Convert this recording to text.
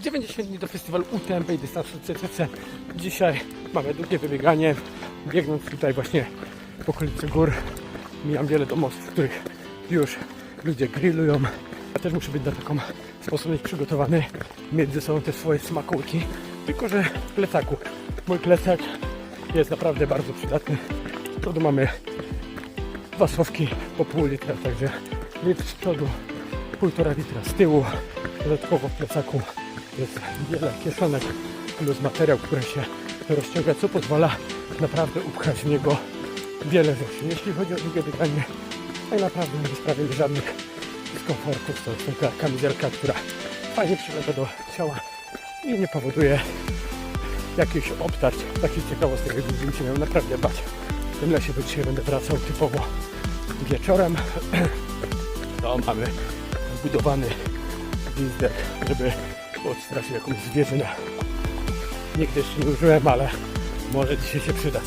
90 dni do festiwalu UTMP i dystansu CCC. Dzisiaj mamy długie wybieganie. Biegnąc tutaj właśnie w okolicy gór, mijam wiele domostw, w których już ludzie grillują. Ja też muszę być na taką sposobność przygotowany. Mieć ze sobą te swoje smakołyki. Tylko, że w plecaku. Mój plecak jest naprawdę bardzo przydatny. Z przodu mamy dwa słowki po pół litra, także litr z przodu, półtora litra z tyłu. Dodatkowo w plecaku jest wiele kieszonek plus materiał, który się rozciąga, co pozwala naprawdę upchać w niego wiele rzeczy. Jeśli chodzi o długie bieganie, tak naprawdę nie sprawia mi żadnych dyskomfortów. To jest taka kamizelka, która fajnie przylega do ciała i nie powoduje jakichś obtarć. Takich ciekawostek, jak będziecie miał naprawdę bać. W tym lesie, bo dzisiaj będę wracał typowo wieczorem. To mamy zbudowany gwizdek, żeby odstraszyć jakąś zwierzynę. Nigdy jeszcze nie użyłem, ale może dzisiaj się przydać.